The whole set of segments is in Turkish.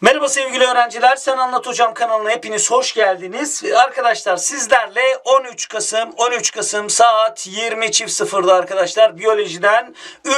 Merhaba sevgili öğrenciler. Sen Anlat Hocam kanalına hepiniz hoş geldiniz. Arkadaşlar sizlerle 13 Kasım 13 Kasım saat 20.00'da arkadaşlar biyolojiden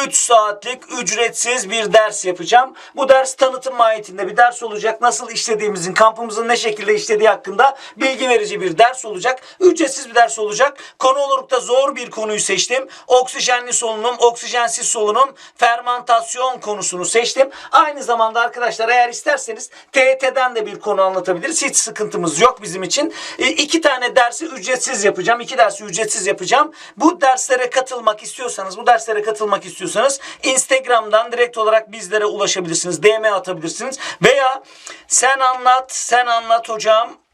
3 saatlik ücretsiz bir ders yapacağım. Bu ders tanıtım mahiyetinde bir ders olacak. Nasıl işlediğimizin, kampımızın ne şekilde işlediği hakkında bilgi verici bir ders olacak. Ücretsiz bir ders olacak. Konu olarak da zor bir konuyu seçtim. Oksijenli solunum, oksijensiz solunum, fermantasyon konusunu seçtim. Aynı zamanda arkadaşlar eğer isterseniz TET'den de bir konu anlatabiliriz. Hiç sıkıntımız yok bizim için. E, iki tane dersi ücretsiz yapacağım. İki dersi ücretsiz yapacağım. Bu derslere katılmak istiyorsanız, bu derslere katılmak istiyorsanız Instagram'dan direkt olarak bizlere ulaşabilirsiniz. DM atabilirsiniz. Veya sen anlat, sen anlat hocam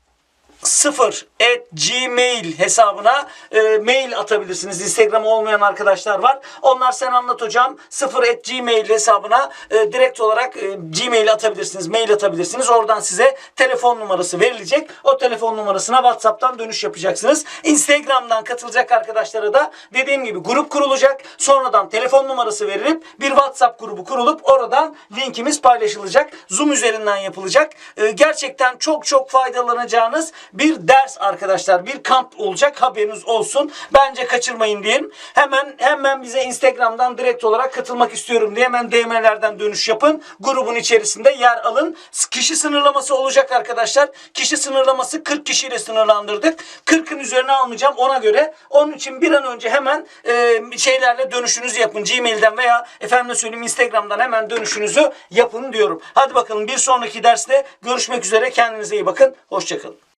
0 at gmail hesabına e, mail atabilirsiniz. Instagram olmayan arkadaşlar var. Onlar sen anlat hocam 0 at gmail hesabına e, direkt olarak e, gmail atabilirsiniz. Mail atabilirsiniz. Oradan size telefon numarası verilecek. O telefon numarasına WhatsApp'tan dönüş yapacaksınız. Instagram'dan katılacak arkadaşlara da dediğim gibi grup kurulacak. Sonradan telefon numarası verilip bir WhatsApp grubu kurulup oradan linkimiz paylaşılacak. Zoom üzerinden yapılacak. E, gerçekten çok çok faydalanacağınız bir ders arkadaşlar. Bir kamp olacak haberiniz olsun. Bence kaçırmayın diyelim. Hemen hemen bize Instagram'dan direkt olarak katılmak istiyorum diye hemen DM'lerden dönüş yapın. Grubun içerisinde yer alın. Kişi sınırlaması olacak arkadaşlar. Kişi sınırlaması 40 kişiyle sınırlandırdık. 40'ın üzerine almayacağım ona göre. Onun için bir an önce hemen e, şeylerle dönüşünüzü yapın. Gmail'den veya efendim söyleyeyim Instagram'dan hemen dönüşünüzü yapın diyorum. Hadi bakalım bir sonraki derste görüşmek üzere. Kendinize iyi bakın. Hoşçakalın.